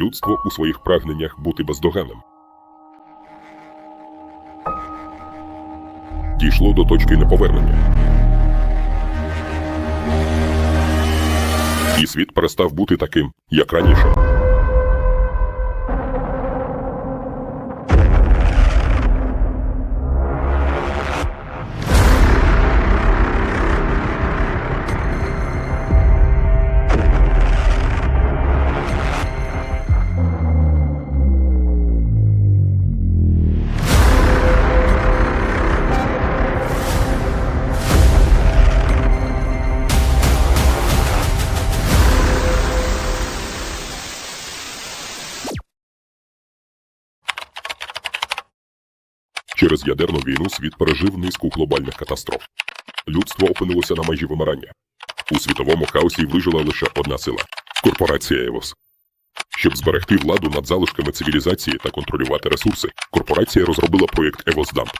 людство у своїх прагненнях бути бездоганним. Дійшло до точки неповернення. І світ перестав бути таким, як раніше. Через ядерну війну світ пережив низку глобальних катастроф. Людство опинилося на межі вимирання. У світовому хаосі вижила лише одна сила корпорація Евос. Щоб зберегти владу над залишками цивілізації та контролювати ресурси, корпорація розробила проєкт Евосдамп.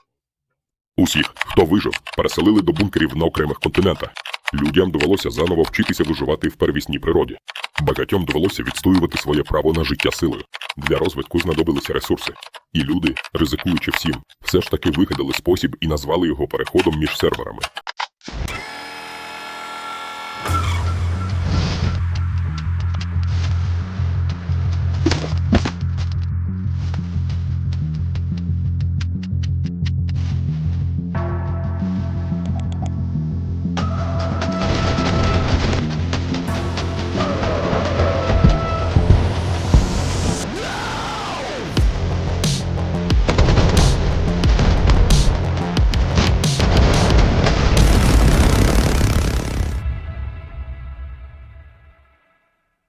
Усіх, хто вижив, переселили до бункерів на окремих континентах. Людям довелося заново вчитися виживати в первісній природі. Багатьом довелося відстоювати своє право на життя силою. Для розвитку знадобилися ресурси. І люди, ризикуючи всім, все ж таки вигадали спосіб і назвали його переходом між серверами.